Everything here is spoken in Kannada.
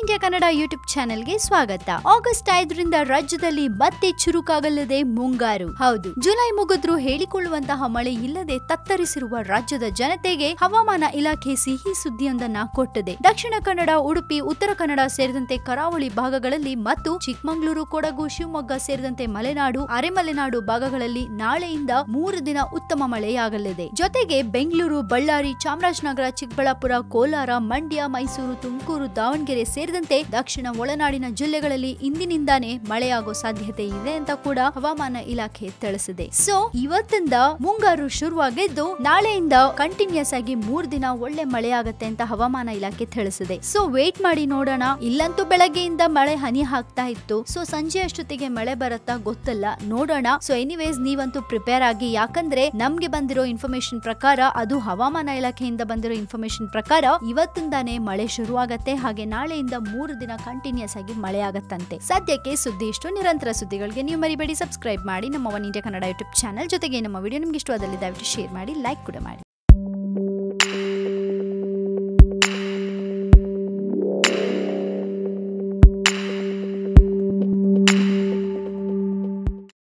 ಇಂಡಿಯಾ ಕನ್ನಡ ಯೂಟ್ಯೂಬ್ ಚಾನೆಲ್ಗೆ ಸ್ವಾಗತ. ಆಗಸ್ಟ್ ಐದರಿಂದ ರಾಜ್ಯದಲ್ಲಿ ಮತ್ತೆ ಚುರುಕಾಗಲಿದೆ ಮುಂಗಾರು. ಹೌದು, ಜುಲೈ ಮುಗಿದ್ರೂ ಹೇಳಿಕೊಳ್ಳುವಂತಹ ಮಳೆ ಇಲ್ಲದೆ ತತ್ತರಿಸಿರುವ ರಾಜ್ಯದ ಜನತೆಗೆ ಹವಾಮಾನ ಇಲಾಖೆ ಸಿಹಿ ಸುದ್ದಿಯೊಂದನ್ನ ಕೊಟ್ಟಿದೆ. ದಕ್ಷಿಣ ಕನ್ನಡ, ಉಡುಪಿ, ಉತ್ತರ ಕನ್ನಡ ಸೇರಿದಂತೆ ಕರಾವಳಿ ಭಾಗಗಳಲ್ಲಿ ಮತ್ತು ಚಿಕ್ಕಮಗಳೂರು, ಕೊಡಗು, ಶಿವಮೊಗ್ಗ ಸೇರಿದಂತೆ ಮಲೆನಾಡು, ಅರೆಮಲೆನಾಡು ಭಾಗಗಳಲ್ಲಿ ನಾಳೆಯಿಂದ ಮೂರು ದಿನ ಉತ್ತಮ ಮಳೆಯಾಗಲಿದೆ. ಜೊತೆಗೆ ಬೆಂಗಳೂರು, ಬಳ್ಳಾರಿ, ಚಾಮರಾಜನಗರ, ಚಿಕ್ಕಬಳ್ಳಾಪುರ, ಕೋಲಾರ, ಮಂಡ್ಯ, ಮೈಸೂರು, ತುಮಕೂರು, ದಾವಣಗೆರೆ ಸೇರಿದಂತೆ ದಕ್ಷಿಣ ಒಳನಾಡಿನ ಜಿಲ್ಲೆಗಳಲ್ಲಿ ಇಂದಿನಿಂದಾನೇ ಮಳೆಯಾಗೋ ಸಾಧ್ಯತೆ ಇದೆ ಅಂತ ಕೂಡ ಹವಾಮಾನ ಇಲಾಖೆ ತಿಳಿಸಿದೆ. ಸೊ ಇವತ್ತಿಂದ ಮುಂಗಾರು ಶುರುವಾಗಿದ್ದು, ನಾಳೆಯಿಂದ ಕಂಟಿನ್ಯೂಸ್ ಆಗಿ ಮೂರ್ ದಿನ ಒಳ್ಳೆ ಮಳೆಯಾಗತ್ತೆ ಅಂತ ಹವಾಮಾನ ಇಲಾಖೆ ತಿಳಿಸಿದೆ. ಸೊ ವೇಟ್ ಮಾಡಿ ನೋಡೋಣ. ಇಲ್ಲಂತೂ ಬೆಳಗ್ಗೆಯಿಂದ ಮಳೆ ಹನಿ ಹಾಕ್ತಾ ಇತ್ತು. ಸೊ ಸಂಜೆ ಅಷ್ಟೊತ್ತಿಗೆ ಮಳೆ ಬರುತ್ತಾ ಗೊತ್ತಲ್ಲ. ನೋಡೋಣ. ಸೊ ಎನಿವೇಸ್ ನೀವಂತೂ ಪ್ರಿಪೇರ್ ಆಗಿ. ಯಾಕಂದ್ರೆ ನಮ್ಗೆ ಬಂದಿರೋ ಇನ್ಫಾರ್ಮೇಶನ್ ಪ್ರಕಾರ, ಅದು ಹವಾಮಾನ ಇಲಾಖೆಯಿಂದ ಬಂದಿರೋ ಇನ್ಫಾರ್ಮೇಶನ್ ಪ್ರಕಾರ, ಇವತ್ತಿಂದಾನೇ ಮಳೆ ಶುರುವಾಗತ್ತೆ. ಹಾಗೆ ನಾಳೆಯಿಂದ ಮೂರು ದಿನ ಕಂಟಿನ್ಯೂಸ್ ಆಗಿ ಮಳೆ ಆಗತ್ತಂತೆ ಸದ್ಯಕ್ಕೆ ಸುದ್ದಿ ಇಷ್ಟು. ನಿರಂತರ ಸುದ್ದಿಗಳಿಗೆ ನೀವು ಮರಿಬೇಡಿ. ಸಬ್ಸ್ಕ್ರೈಬ್ ಮಾಡಿ. ನಮ್ಮ One India Kannada YouTube channel ಜೊತೆಗೆ ನಮ್ಮ ವಿಡಿಯೋ ನಿಮ್ಗೆ ಇಷ್ಟವಾದಲ್ಲಿ ದಯವಿಟ್ಟು ಶೇರ್ ಮಾಡಿ ಲೈಕ್ ಕೂಡ ಮಾಡಿ.